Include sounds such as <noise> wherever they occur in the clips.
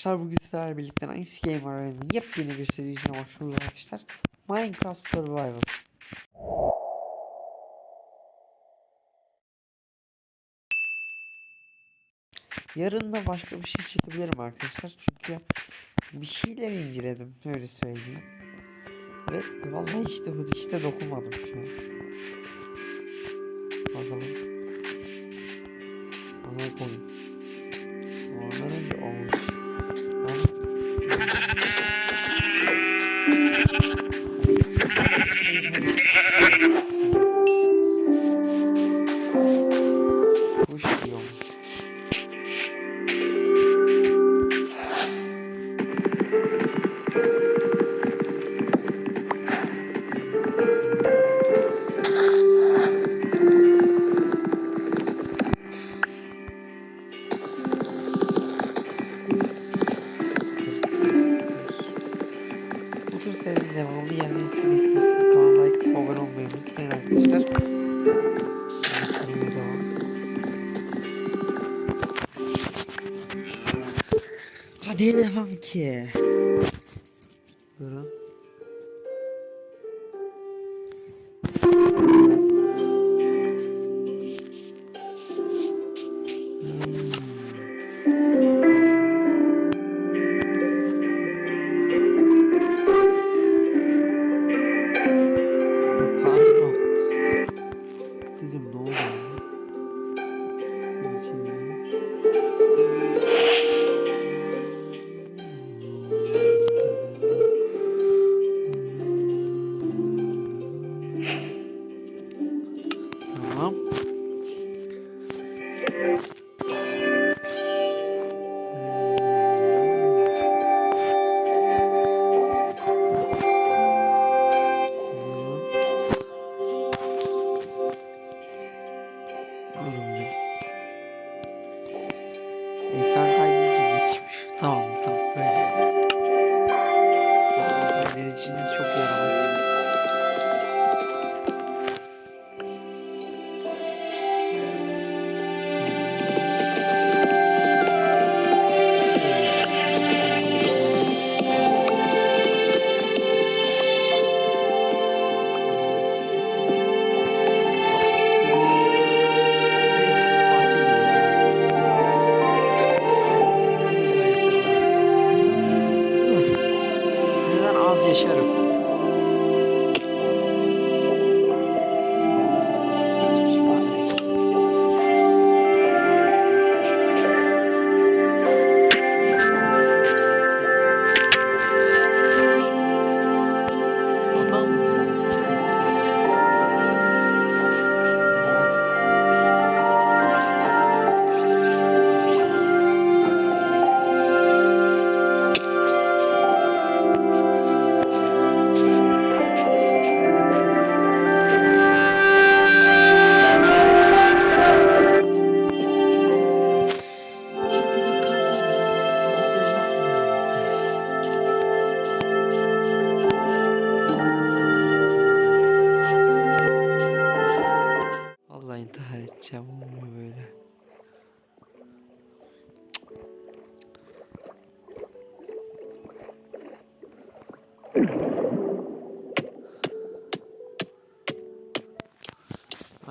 Arkadaşlar bugün sizlerle birlikte Nice Game Arena'nın yepyeni bir serisine başlıyoruz arkadaşlar. Minecraft Survival. Yarın da başka bir şey çekebilirim arkadaşlar. Çünkü bir şeyler inceledim. Öyle söyleyeyim. Ve vallahi işte işte dokunmadım şu an. Bakalım. Ana koyayım. Ondan önce Thank <laughs> you. Serinin devamlı gelmesini istiyorsanız kanala like atıp abone olmayı unutmayın arkadaşlar. Hadi devam ki.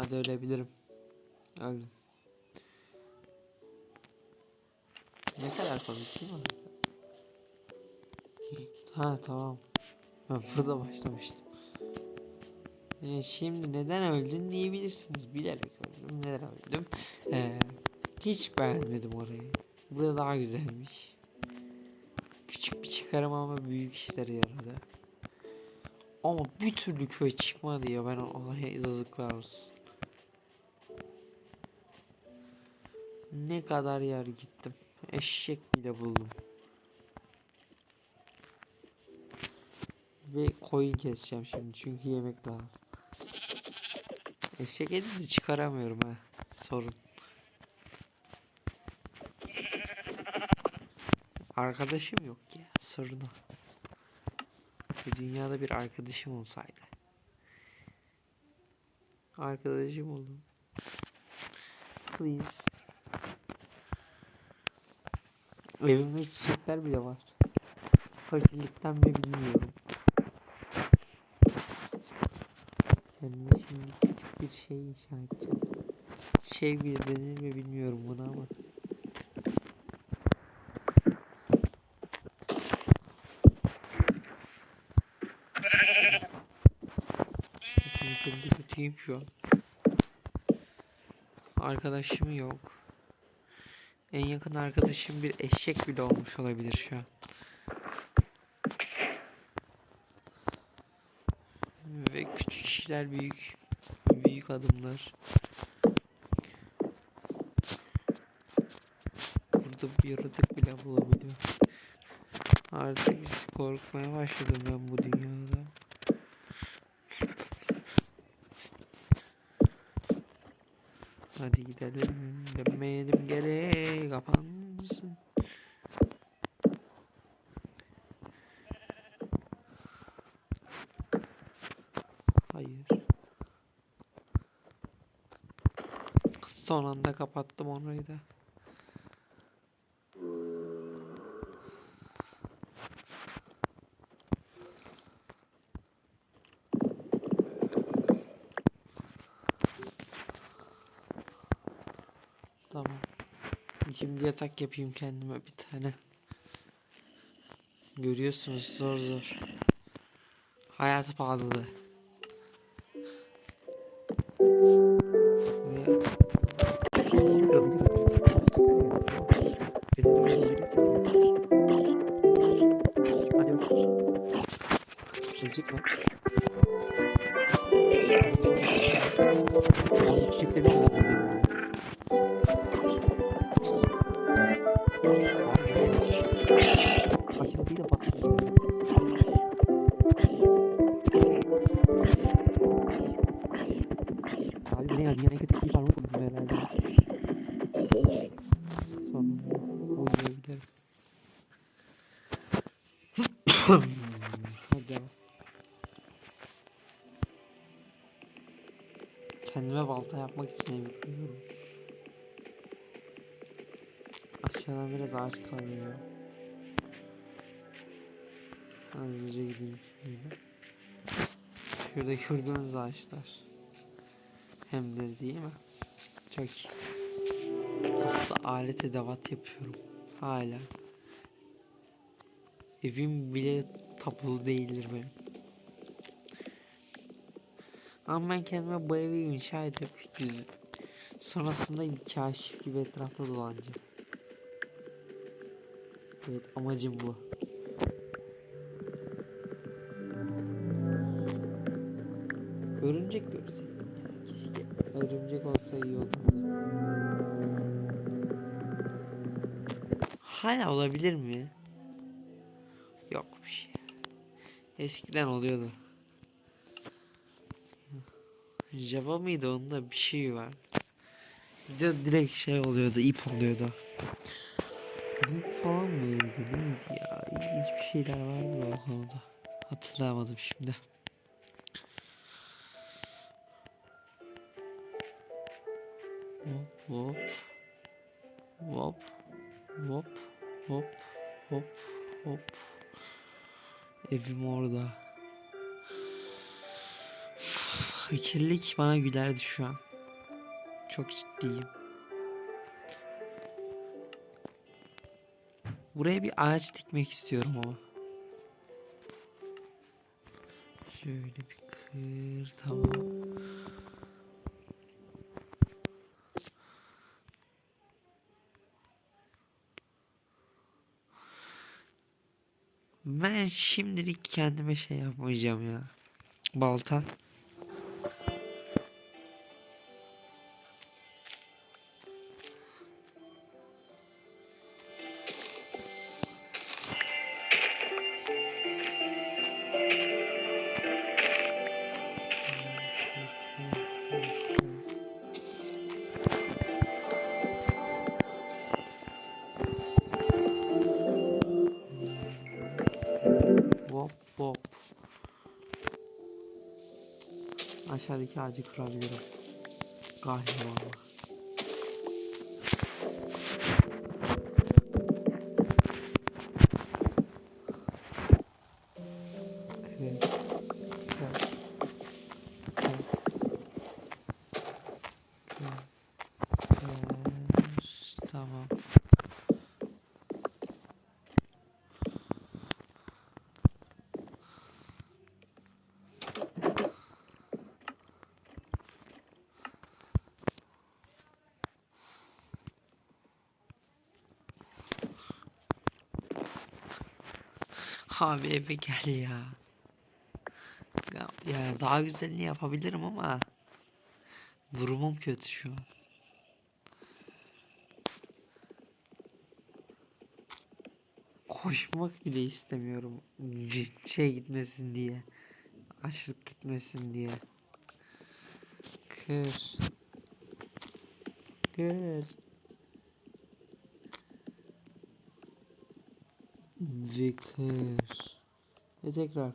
Hadi ölebilirim. Öldüm. Ne kadar komik değil mi? Ha tamam. Ben burada başlamıştım. Ee, şimdi neden öldün diyebilirsiniz. Bilerek öldüm. Neden öldüm? Ee, hiç beğenmedim orayı. Burada daha güzelmiş. Küçük bir çıkarım ama büyük işlere yaradı. Ama bir türlü köy çıkmadı ya ben ona yazıklar olsun. Ne kadar yer gittim. Eşek bile buldum. Ve koyun keseceğim şimdi çünkü yemek lazım. Eşek eti de çıkaramıyorum ha. Sorun. Arkadaşım yok ya. Sorun o. Bu dünyada bir arkadaşım olsaydı. Arkadaşım oldum. Please. Evimde çiçekler bile var. Fakirlikten mi bilmiyorum. Kendime şimdi küçük bir şey inşa edeceğim. Şey bile denir mi bilmiyorum bunu ama. Kötüyüm şu an. Arkadaşım yok. En yakın arkadaşım bir eşek bile olmuş olabilir şu an. Ve küçük işler büyük büyük adımlar. Burada bir yaratık bile bulabiliyor. Artık korkmaya başladım ben bu dünyada. Hadi gidelim. Dönmeyelim geri kapansın. Hayır. Son anda kapattım orayı da. Tamam. Şimdi yatak yapayım kendime bir tane. Görüyorsunuz zor zor. Hayat pahalılığı. Ölecek lan. Şurada gördüğünüz ağaçlar. Hem de değil mi? Çok iyi. Tahta alet edevat yapıyorum. Hala. Evim bile tapulu değildir benim. Ama ben kendime bu evi inşa edip güzel. Sonrasında kaşif gibi etrafta dolanacağım. Evet amacım bu. Örümcek görseydim ya keşke. Örümcek olsa iyi olurdu. Hala olabilir mi? Yok bir şey. Eskiden oluyordu. Java mıydı onda bir şey var. Bir direkt şey oluyordu, ip oluyordu. Bu falan mıydı neydi ya? İlginç şeyler vardı o konuda. Hatırlamadım şimdi. Hop hop hop hop hop hop. Hop evim orada. Fakirlik bana gülerdi şu an. Çok ciddiyim. Buraya bir ağaç dikmek istiyorum ama. Şöyle bir kır tamam Ben şimdilik kendime şey yapmayacağım ya. Balta. आशा देखिए आज एक फ्लाज गिरा का है। Abi eve gel ya. Ya, daha güzelini yapabilirim ama durumum kötü şu an. Koşmak bile istemiyorum. Şey gitmesin diye. Açlık gitmesin diye. Kır. Kır. Kır. Ve tekrar.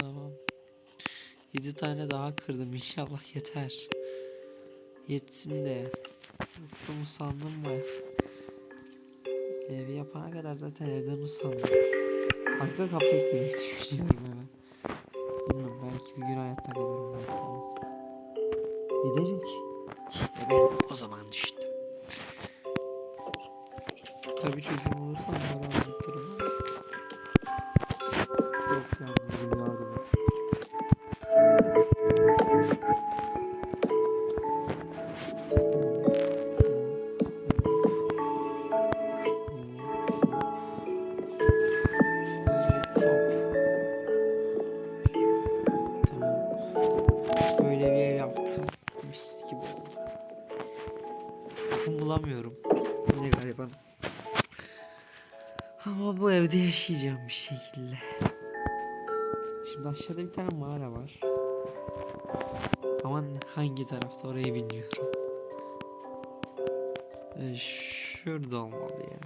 Tamam. 7 tane daha kırdım. İnşallah yeter. Yetsin de. Mutlu sandım mı? Evi yapana kadar zaten evden usandım. Arka kapıyı eklemeyi düşünüyorum Tabii çocuğum olursa onları anlatırım. Yok yani bizim yardım et. Tamam. Böyle Ama bu evde yaşayacağım bir şekilde. Şimdi aşağıda bir tane mağara var. Ama hangi tarafta orayı bilmiyorum. Ee, şurada olmalı ya.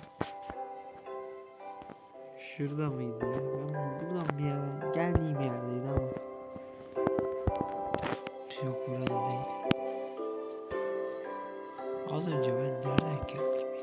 Şurada mıydı ya? Ben buradan bir yerden geldiğim yerdeydi ama. Yok burada değil. Az önce ben nereden geldim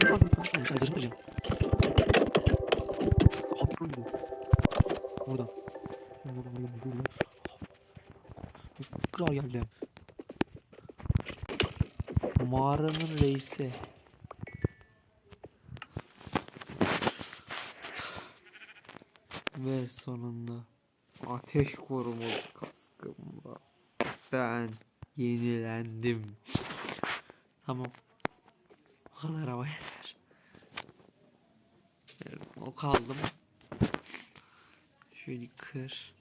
Buradan buradan buradan. Kral geldi. Mağaranın reisi. Ve sonunda ateş korumalı kaskımla ben yenilendim. Tamam. O kadar hava yeter. Evet, O kaldı mı? Şöyle kır.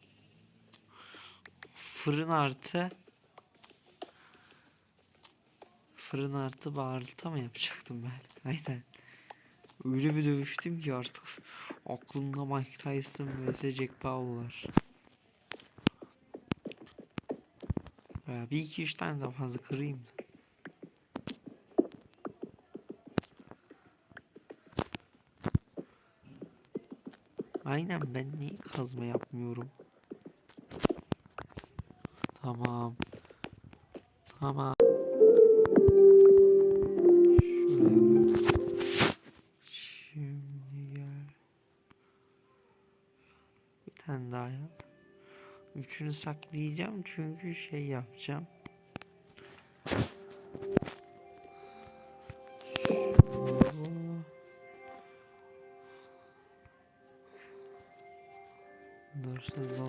Fırın artı Fırın artı bağırta mı yapacaktım ben? <laughs> Aynen. Öyle bir dövüştüm ki artık aklımda Mike Tyson vs Jack Paul var. Bir iki üç tane daha fazla kırayım. Aynen ben niye kazma yapmıyorum? Tamam. Tamam. Şimdi gel. Bir tane daha yap. Üçünü saklayacağım çünkü şey yapacağım.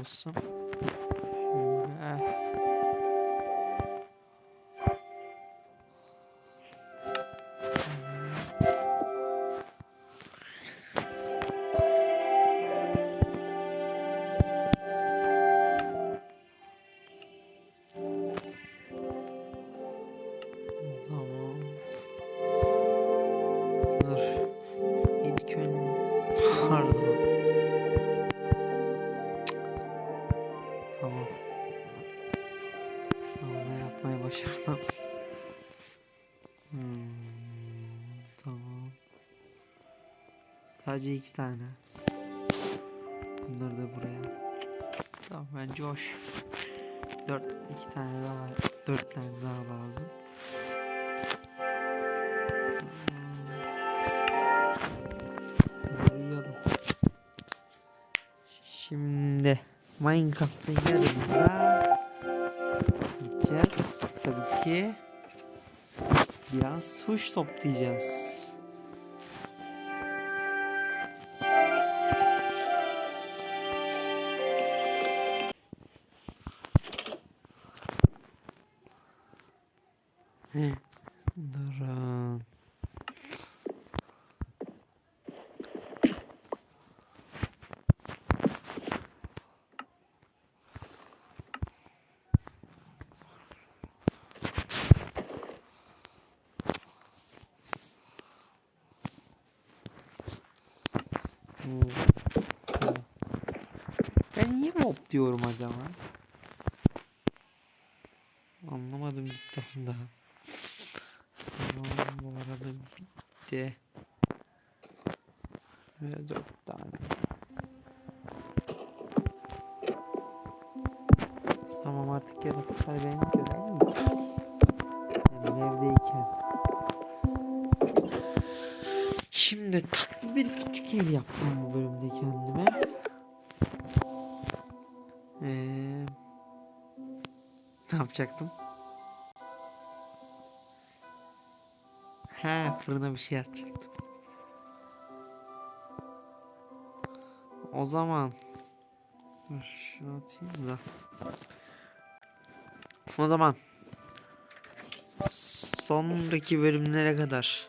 Olsun. Başardım. Hmm, tamam. Sadece iki tane. Bunları da buraya. Tamam bence hoş. Dört, iki tane daha, dört tane daha lazım. Uyuyalım. Şimdi Minecraft'ın yanında gideceğiz. Ki biraz suç toplayacağız. Ben niye mob diyorum acaba? Anlamadım cidden daha. Tamam bu arada bitti. Ve dört yaptım bu bölümde kendime. Ee, ne yapacaktım? He fırına bir şey atacaktım. O zaman şunu atayım da. O zaman sonraki bölümlere kadar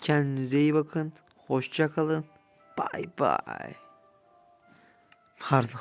kendinize iyi bakın. Hoşça kalın. Bay bay. Pardon.